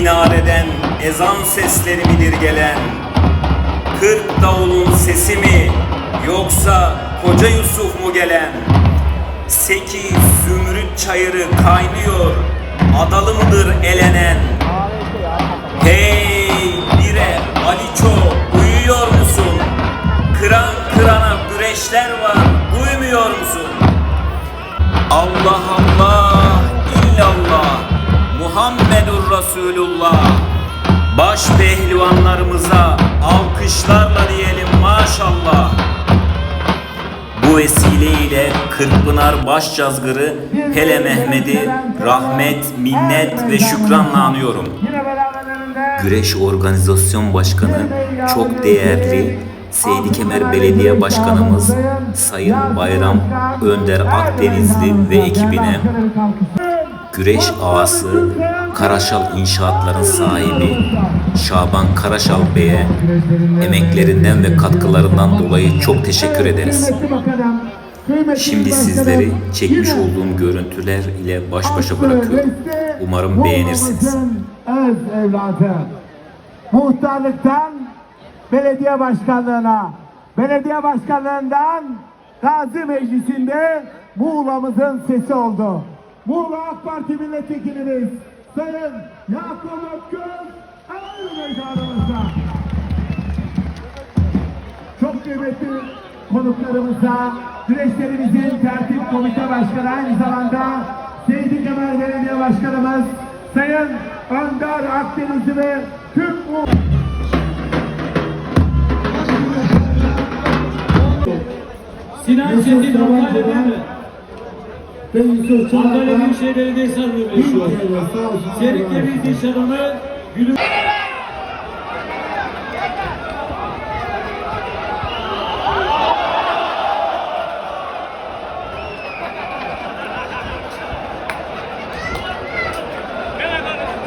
Minareden ezan sesleri midir gelen? Kırk davulun sesi mi yoksa koca Yusuf mu gelen? Sekiz zümrüt çayırı kaynıyor, adalı mıdır elenen? Hey bire Aliço uyuyor musun? Kıran kırana güreşler var duymuyor musun? Allah Allah Muhammedur Resulullah Baş pehlivanlarımıza alkışlarla diyelim maşallah bu vesileyle Kırkpınar Başcazgırı Hele Mehmet'i rahmet, minnet ve şükranla anıyorum. Güreş Organizasyon Başkanı çok değerli Seydi Kemer Belediye Başkanımız Sayın Bayram Önder Akdenizli ve ekibine Güreş ağası Karaşal İnşaatların sahibi Şaban Karaşal Bey'e emeklerinden ve katkılarından dolayı çok teşekkür ederiz. Şimdi sizleri çekmiş olduğum görüntüler ile baş başa bırakıyorum. Umarım beğenirsiniz. Öz evladı. Muhtarlıktan belediye başkanlığına, belediye başkanlığından Gazi Meclisi'nde Muğla'mızın sesi oldu. Muğla AK Parti milletvekilimiz Sayın Yakup Ökköz Aray meydanımızda. Çok kıymetli konuklarımıza, güreşlerimizin tertip komite başkanı aynı zamanda Seydi Kemal Belediye Başkanımız Sayın Önder Akdenizli ve tüm Sinan Çetin Antalya Devre. Ve Yusuf Antalya Çanak'la Büyükşehir Belediyesi adına yaşıyor. Bir iş adamı Gülüm.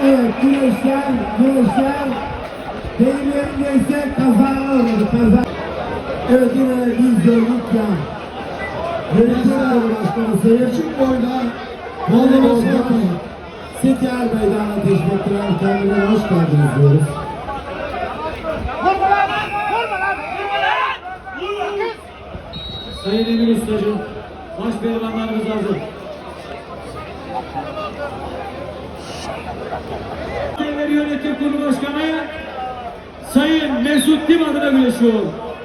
Evet, güreşler, güreşler Deyimlerin neyse kaza olmadı, kaza Evet yine biz gördük ya Yönetiyorlar başkanı Seyircik Vallahi başkanı Siker Meydanı'na teşekkürler Kendilerine hoş geldiniz diyoruz Sayın Emir Ustacığım, baş pehlivanlarımız hazır. Devlet Yönetim Kurulu Başkanı Sayın Mesut Dim adına güreşiyor.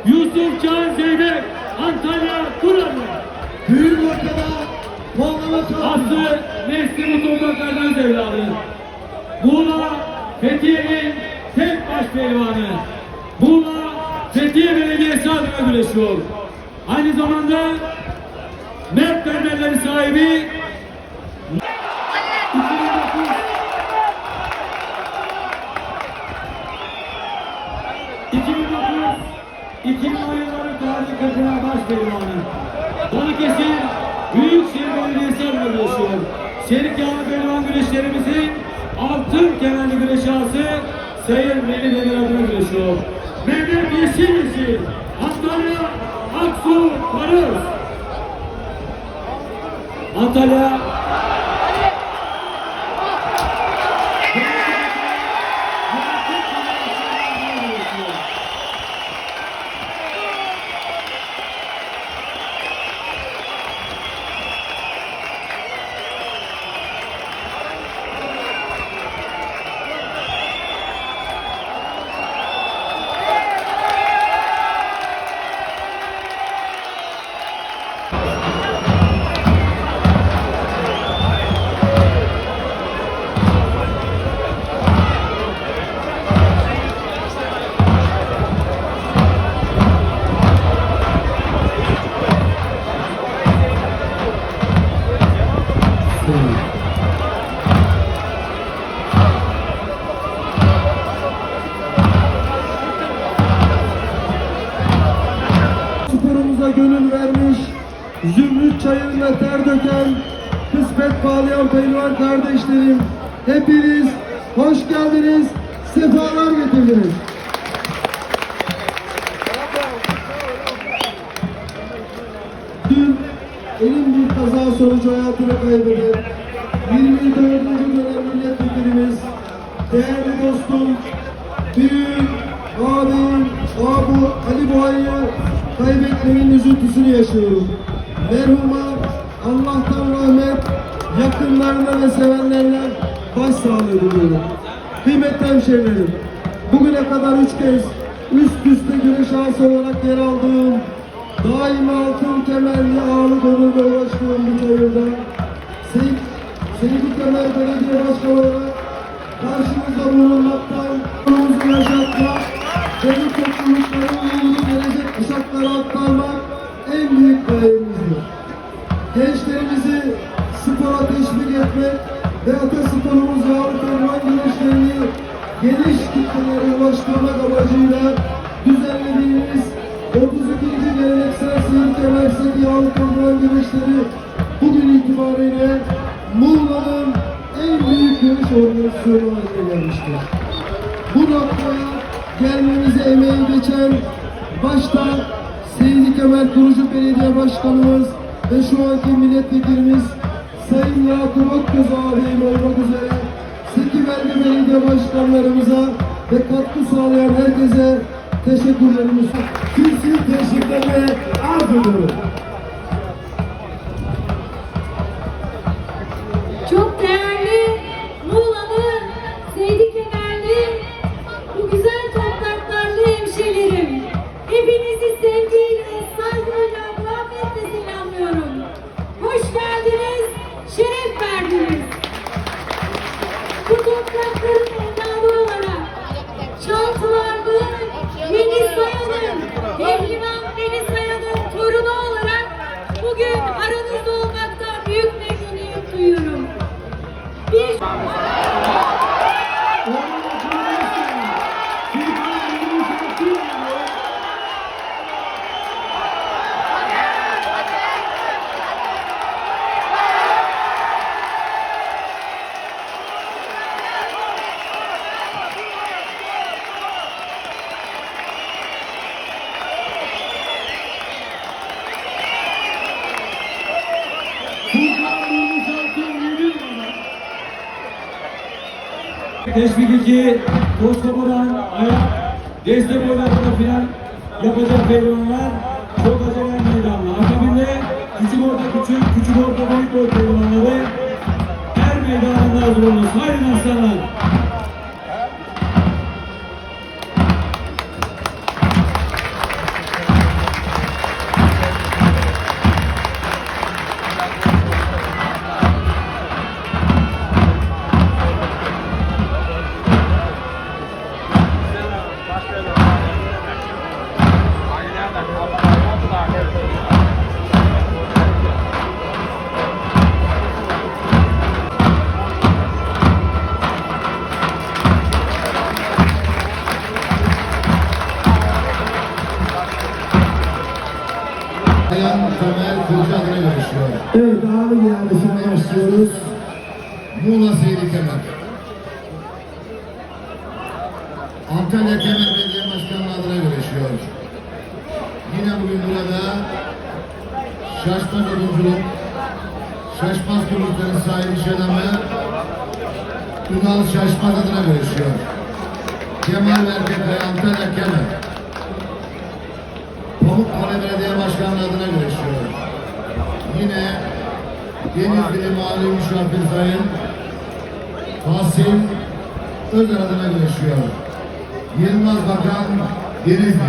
Yusuf Can Zeybek, Antalya Turanlı. Büyük ortada Kollama Aslı Nesli bu topraklardan evladı. Muğla Fethiye'nin tek baş pehlivanı. Muğla Fethiye Belediyesi adına güreşiyor. Aynı zamanda Mert Berberleri sahibi 2009 2009 2010 yılları tarihi kadına baş pehlivanı. Balıkesir Büyükşehir Belediyesi güreşiyor. Şerik Yağlı Pehlivan güreşlerimizin altın kemerli güreş ağası Sayın Veli Demir adına güreşiyor. Mehmet Yeşil Yeşil Antalya Aksu Barış Antalya hepiniz hoş geldiniz, sefalar getirdiniz. Dün elin bir kaza sonucu hayatını kaybeden 24. dönem milletvekilimiz değerli dostum, büyük abim, abu Ali Boğa'yı kaybetmenin üzüntüsünü yaşıyorum. Merhuma Allah'tan rahmet, yakınlarına ve sevenlerine başsağlığı diliyorum. Kıymetli hemşehrilerim, bugüne kadar üç kez üst üste güreş ağası olarak yer aldığım, daima altın kemerli ağırlık onurla ulaştığım bu çayırda, Seyit, Seyit Kemer Belediye Başkanı olarak karşımızda bulunmaktan, yolumuzu yaşatmak, bu toplulukların yolunu gelecek kuşaklara aktarmak en büyük gayemizdir. Gençlerimizi spora teşvik etmek ve atasporumuz yağlı orman güreşlerini geniş kitlelere ulaştırmak amacıyla düzenlediğimiz 32. geleneksel seyir kemersek yağlı orman güreşleri bugün itibariyle Muğla'nın en büyük güreş organizasyonu haline gelmiştir. Bu noktaya gelmemize emeği geçen başta Seydi Kemal Kurucu Belediye Başkanımız ve şu anki milletvekilimiz Sayın Yakup Akgöz ağabeyim olmak üzere Belge Belediye Başkanlarımıza ve katkı sağlayan herkese teşekkürlerimi sunuyorum. Kürsü teşviklerine arz ediyorum. Teşvik 2, Koskoparan, ayak, destek oylarında final yapacak pehlivanlar çok acele meydanla. Akabinde küçük orta küçük, küçük orta büyük boy pehlivanları her meydanında hazır olunuz. Haydi aslanlar. Antalya Kemal Belediye Başkanlığı adına görüşüyor. Yine bugün burada Şaşmaz Odunculuk, Şaşmaz Kurulukların sahibi iş adamı Şaşmaz adına görüşüyor. Kemal Berket ve Antalya Kemal. Pamukkale Belediye Başkanlığı adına görüşüyor. Yine Denizli Mali Müşavir Sayın Fasil Özer adına görüşüyor. Yılmaz Bakan Denizli.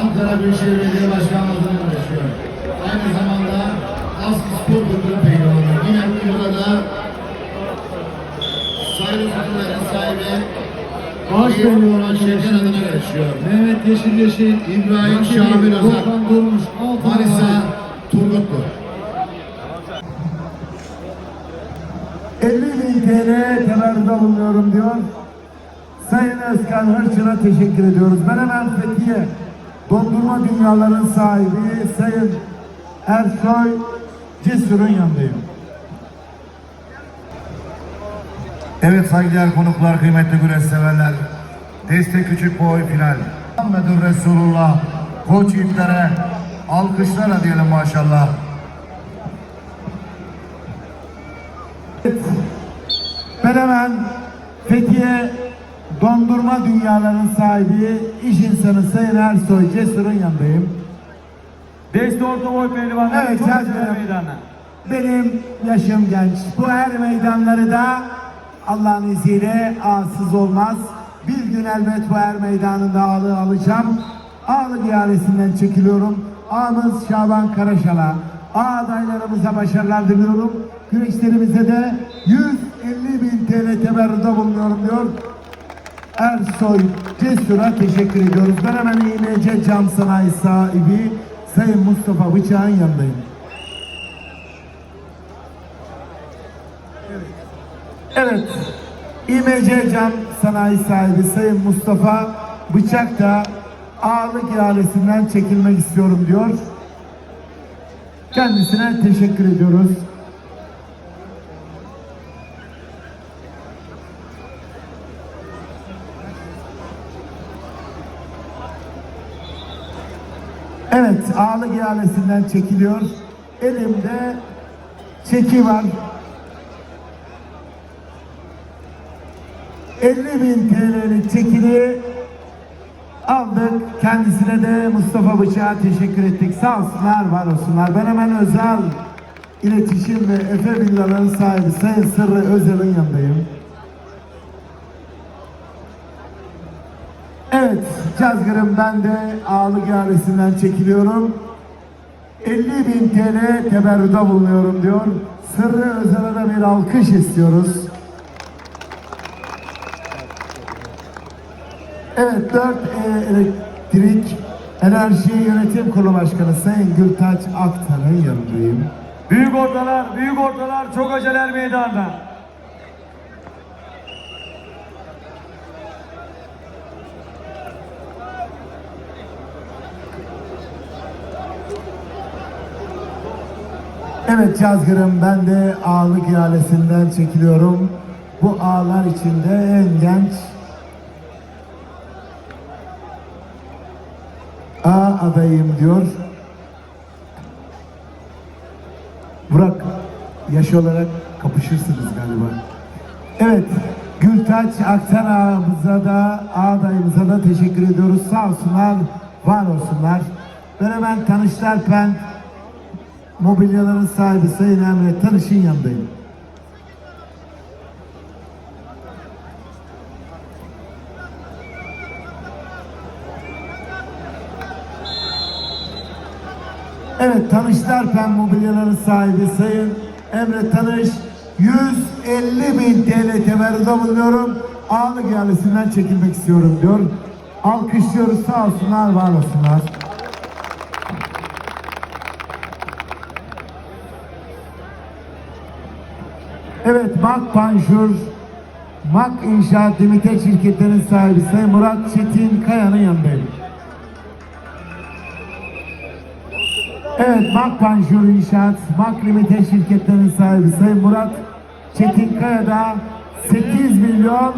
Ankara Büyükşehir Belediye Başkanlığı adına görüşüyor. Aynı zamanda Aslı Spor Kulübü Pehlivanı. Yine bugün burada Sayın Kutuların sahibi Baş Şeker adına görüşüyor. Mehmet Yeşil Yeşil, İbrahim Şamil Altan Manisa. Turgutlu. 50 bin TL temerrüde bulunuyorum diyor. Sayın Özkan Hırçın'a teşekkür ediyoruz. Ben hemen Fethiye Dondurma Dünyaların sahibi Sayın Ersoy Cesur'un yanındayım. Evet saygıdeğer konuklar, kıymetli güreş severler. Destek küçük boy final. Muhammedur Resulullah koç yiğitlere alkışlarla diyelim maşallah. Ben hemen Fethiye Dondurma Dünyaların sahibi iş insanı Sayın Ersoy Cesur'un yanındayım. Deste orta boy pehlivanı. Evet, meydana. Benim yaşım genç. Bu her meydanları da Allah'ın izniyle ağsız olmaz. Bir gün elbet bu her meydanında ağlı alacağım. Ağlı ihalesinden çekiliyorum. Ağımız Şaban Karaşal'a. Ağ adaylarımıza başarılar diliyorum. Güreşlerimize de 150 bin TL teberrüde bulunuyorum diyor. Ersoy Cesur'a teşekkür ediyoruz. Ben hemen İMC Cam Sanayi sahibi Sayın Mustafa Bıçak'ın yanındayım. Evet. İMC Cam Sanayi sahibi Sayın Mustafa Bıçak da ağırlık ihalesinden çekilmek istiyorum diyor. Kendisine teşekkür ediyoruz. Evet, ağırlık ihalesinden çekiliyor. Elimde çeki var. 50 bin TL'lik çekini aldık. Kendisine de Mustafa Bıçak'a teşekkür ettik. Sağ olsunlar, var olsunlar. Ben hemen özel iletişim ve Efe Villaların sahibi Sayın Sırrı Özel'in yanındayım. Evet, Cazgır'ım ben de ağlık ihalesinden çekiliyorum. 50 bin TL teberrüde bulunuyorum diyor. Sırrı Özel'e de bir alkış istiyoruz. Evet, 4 Elektrik Enerji Yönetim Kurulu Başkanı Sayın Gültaç Aktan'ın yanındayım. Büyük ortalar, büyük ortalar çok aceler meydanda. Evet Cazgır'ım ben de ağlık ihalesinden çekiliyorum. Bu ağlar içinde en genç A adayım diyor. Burak yaş olarak kapışırsınız galiba. Evet Gültaç Aktan ağamıza da ağ adayımıza da teşekkür ediyoruz. Sağ olsunlar, var olsunlar. Ben hemen Tanışlar Pen mobilyaların sahibi Sayın Emre Tanış'ın yanındayım. Evet Tanışlar Pen mobilyaların sahibi Sayın Emre Tanış 150 bin TL temerrüde bulunuyorum. Ağlık ihalesinden çekilmek istiyorum diyor. Alkışlıyoruz sağ olsunlar var olsunlar. Evet Mak Panjur Mak İnşaat Limited şirketlerinin sahibi Sayın Murat Çetin Kaya'nın yanındayım. Evet Mak Panjur İnşaat Mak Limited şirketlerinin sahibi Sayın Murat Çetin Kaya da 8 milyon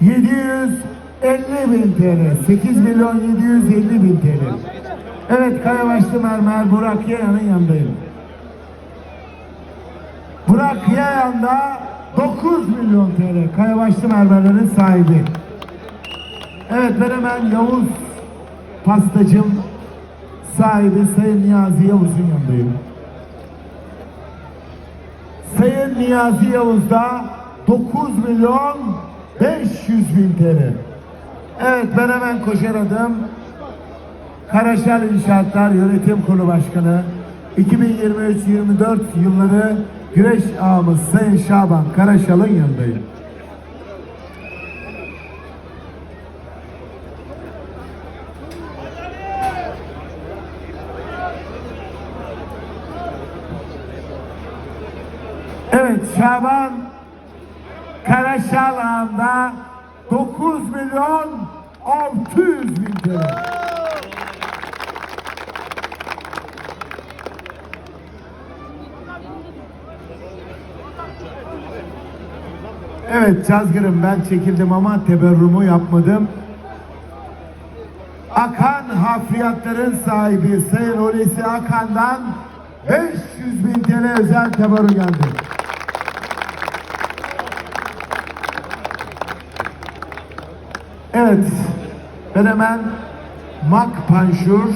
750 bin TL. 8 milyon 750 bin TL. Evet Kayabaşlı Mermer Burak Yayan'ın yanındayım. Burak Yayan da 9 milyon TL. Kayabaşlı mermerlerin sahibi. Evet ben hemen Yavuz pastacım sahibi Sayın Niyazi Yavuz'un yanındayım. Sayın Niyazi Yavuz da 9 milyon 500 bin TL. Evet ben hemen koşar adım. Karaşal İnşaatlar Yönetim Kurulu Başkanı 2023-24 yılları güreş ağamız Sayın Şaban Karaşal'ın yanındayım. Evet Şaban Karaşal ağında 9 milyon 600 bin TL. Evet Cazgır'ım ben çekildim ama teberrumu yapmadım. Akan hafriyatların sahibi Sayın Hulusi Akan'dan 500 bin TL özel teberru geldi. Evet, ben hemen Mak Panşur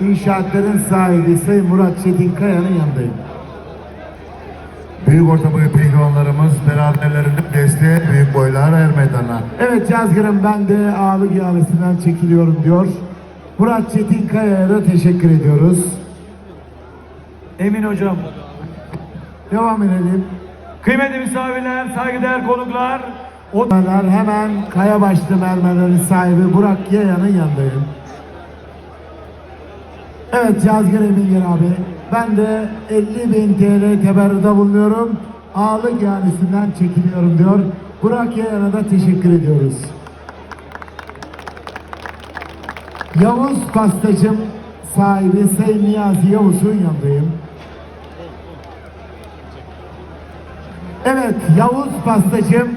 inşaatların sahibi Sayın Murat Çetinkaya'nın yanındayım. Büyük orta boy pehlivanlarımız beraberlerinde desteğe büyük boylar er meydana. Evet Cazgır'ım ben de ağırlık ihalesinden çekiliyorum diyor. Murat Çetinkaya'ya da teşekkür ediyoruz. Emin hocam. Devam edelim. Kıymetli misafirler, saygıdeğer konuklar. O hemen Kayabaşlı mermerlerin sahibi Burak Yaya'nın yanındayım. Evet Cazgır Emingir abi. Ben de 50 bin TL teberrüde bulunuyorum. Ağırlık ihalesinden çekiliyorum diyor. Burak Yaya'na da teşekkür ediyoruz. Yavuz Pastacım sahibi Sayın Niyazi Yavuz'un yanındayım. Evet Yavuz Pastacım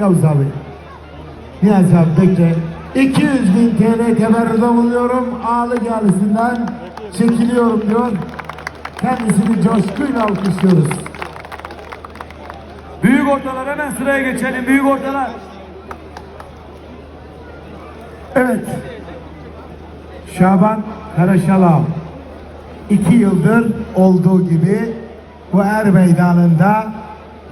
Yavuz abi Niyazi abi bekle 200 bin TL teberrüde bulunuyorum ağlı ihalesinden çekiliyorum diyor kendisini coşkuyla alkışlıyoruz büyük ortalar hemen sıraya geçelim. Büyük ortalar. Evet Şaban Karaşalam iki yıldır olduğu gibi bu er meydanında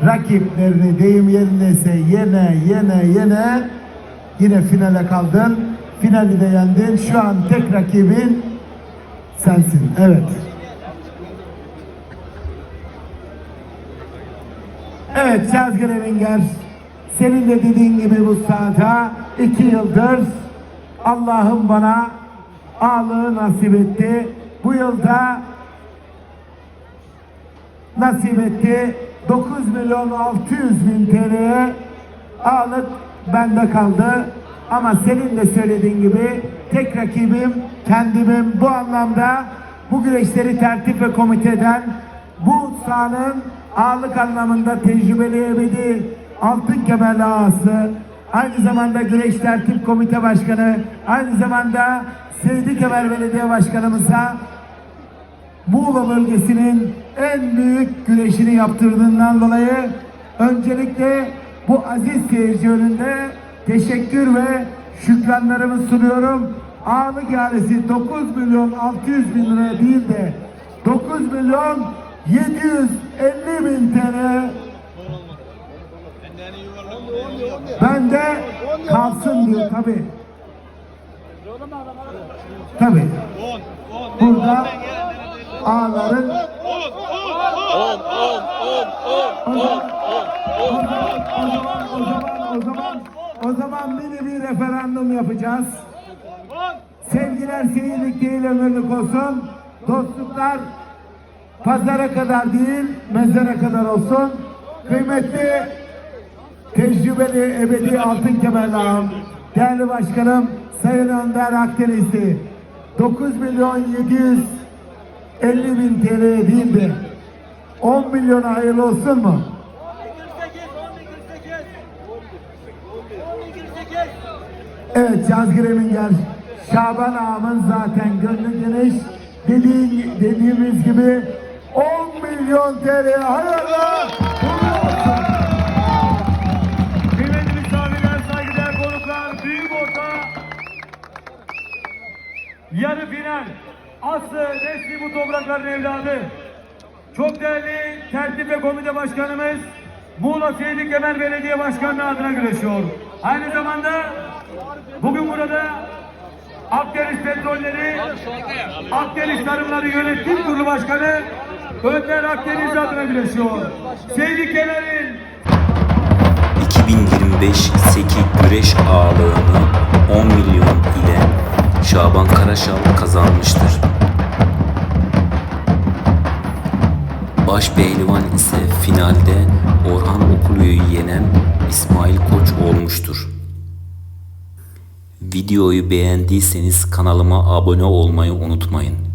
rakiplerini deyim yerindeyse yene yene yene yine finale kaldın. Finali de yendin. Şu an tek rakibin sensin. Evet. Evet Cazgır Evinger senin de dediğin gibi bu sahada iki yıldır Allah'ım bana ağlığı nasip etti. Bu yılda nasip etti. 9 milyon 600 bin TL'ye ağlık bende kaldı. Ama senin de söylediğin gibi tek rakibim kendimim. Bu anlamda bu güreşleri tertip ve komiteden bu sahanın ağırlık anlamında tecrübeli ebedi altın kemerli ağası aynı zamanda güreş tertip komite başkanı aynı zamanda Seydi Kemer Belediye Başkanımıza Muğla bölgesinin en büyük güreşini yaptırdığından dolayı öncelikle bu aziz seyirci önünde teşekkür ve şükranlarımı sunuyorum. Ağlık ihalesi 9 milyon 600 bin lira değil de 9 milyon 750 bin TL bende kalsın diyor tabi. Tabi. Burada ağların o zaman, o zaman, o zaman, o mini bir referandum yapacağız. Sevgiler seyirlik değil ömürlük olsun. Dostluklar pazara kadar değil, mezara kadar olsun. Kıymetli, tecrübeli, ebedi altın kemerli ağam, değerli başkanım, Sayın Önder Akdenizli, 9 milyon 750 bin TL değil de 10 milyona hayırlı olsun mu? Evet Cazgır Eminger, Şaban ağamın zaten gönlü geniş. Dediğin, dediğimiz gibi 10 milyon TL hayırlı uğurlu olsun. Saygıdeğer konuklar, büyük orta yarı final. Aslı Nesli bu toprakların evladı. Çok değerli tertip ve komite başkanımız Muğla Seydi Kemer Belediye Başkanlığı adına güreşiyor. Aynı zamanda bugün burada Akdeniz Petrolleri, Akdeniz Tarımları Yönetim Kurulu Başkanı Önder Akdeniz adına güreşiyor. Seydi Kemer'in 2025 Seki Güreş ağırlığını 10 milyon ile Şaban Karaşal kazanmıştır. Baş pehlivan ise finalde Orhan Okulu'yu yenen İsmail Koç olmuştur. Videoyu beğendiyseniz kanalıma abone olmayı unutmayın.